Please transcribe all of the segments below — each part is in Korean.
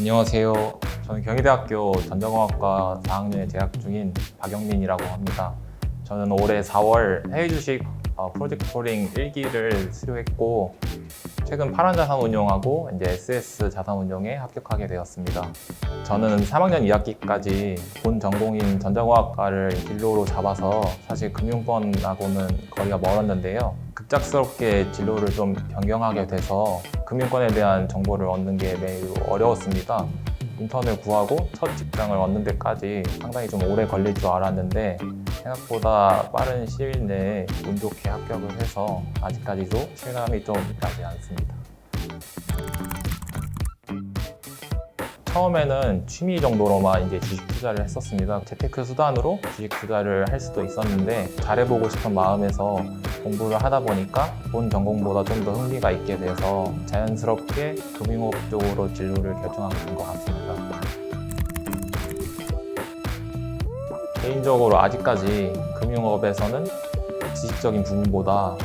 안녕하세요. 저는 경희대학교 전자공학과 4학년에 재학 중인 박영민이라고 합니다. 저는 올해 4월 해외 주식 어, 프로젝트 토링 1기를 수료했고 최근 파란 자산 운용하고 이제 SS 자산 운용에 합격하게 되었습니다. 저는 3학년 2학기까지 본 전공인 전자공학과를 진로로 잡아서 사실 금융권하고는 거리가 멀었는데요. 급작스럽게 진로를 좀 변경하게 돼서 금융권에 대한 정보를 얻는 게 매우 어려웠습니다. 인턴을 구하고 첫 직장을 얻는 데까지 상당히 좀 오래 걸릴 줄 알았는데 생각보다 빠른 시일 내에 운 좋게 합격을 해서 아직까지도 실감이 좀 나지 않습니다. 처음에는 취미 정도로만 이제 주식 투자를 했었습니다. 재테크 수단으로 주식 투자를 할 수도 있었는데 잘해보고 싶은 마음에서 공부를 하다 보니까 본 전공보다 좀 더 흥미가 있게 돼서 자연스럽게 금융업 쪽으로 진로를 결정하게 된 것 같습니다. 개인적으로 아직까지 금융업에서는 지식적인 부분보다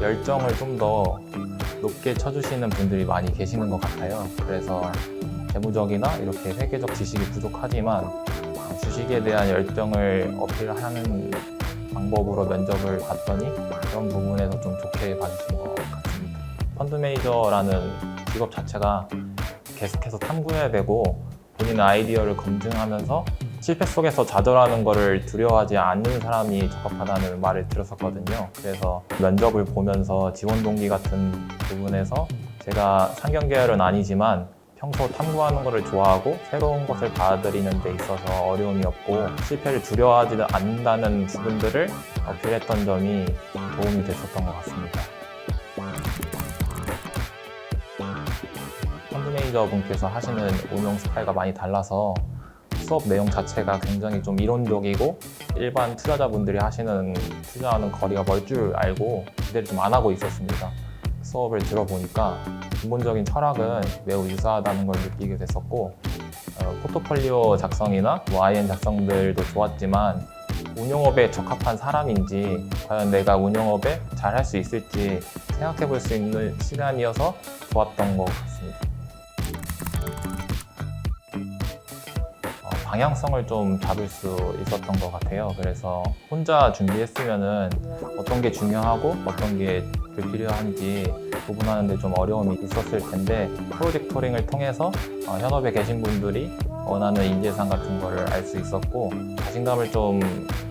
열정을 좀 더 높게 쳐주시는 분들이 많이 계시는 것 같아요. 그래서 재무적이나 이렇게 회계적 지식이 부족하지만 주식에 대한 열정을 어필하는 방법으로 면접을 봤더니 그런 부분에서 좀 좋게 봐주신 것 같습니다. 펀드 매니저라는 직업 자체가 계속해서 탐구해야 되고 본인의 아이디어를 검증하면서 실패 속에서 좌절하는 것을 두려워하지 않는 사람이 적합하다는 말을 들었었거든요. 그래서 면접을 보면서 지원 동기 같은 부분에서 제가 상경 계열은 아니지만 평소 탐구하는 것을 좋아하고 새로운 것을 받아들이는 데 있어서 어려움이 없고 실패를 두려워하지 않는다는 부분들을 어필했던 점이 도움이 됐었던 것 같습니다. 펀드 매니저 분께서 하시는 운영 스타일과 많이 달라서 수업 내용 자체가 굉장히 좀 이론적이고 일반 투자자분들이 하시는 투자하는 거리가 멀 줄 알고 기대를 좀 안 하고 있었습니다. 수업을 들어보니까 기본적인 철학은 매우 유사하다는 걸 느끼게 됐었고 어, 포트폴리오 작성이나 뭐 IN 작성들도 좋았지만 운영업에 적합한 사람인지 과연 내가 운영업에 잘 할 수 있을지 생각해 볼 수 있는 시간이어서 좋았던 것 같습니다. 방향성을 좀 잡을 수 있었던 것 같아요. 그래서 혼자 준비했으면은 어떤 게 중요하고 어떤 게 불필요한지 구분하는데 좀 어려움이 있었을 텐데 프로젝토링을 통해서 어, 현업에 계신 분들이 원하는 인재상 같은 거를 알 수 있었고 자신감을 좀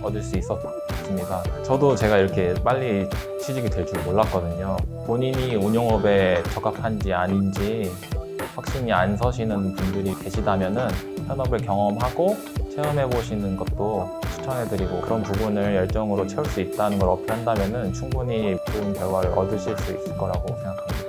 얻을 수 있었습니다. 저도 제가 이렇게 빨리 취직이 될 줄 몰랐거든요. 본인이 운영업에 적합한지 아닌지 확신이 안 서시는 분들이 계시다면은 현업을 경험하고 체험해 보시는 것도 추천해드리고 그런 부분을 열정으로 채울 수 있다는 걸 어필한다면은 충분히 좋은 결과를 얻으실 수 있을 거라고 생각합니다.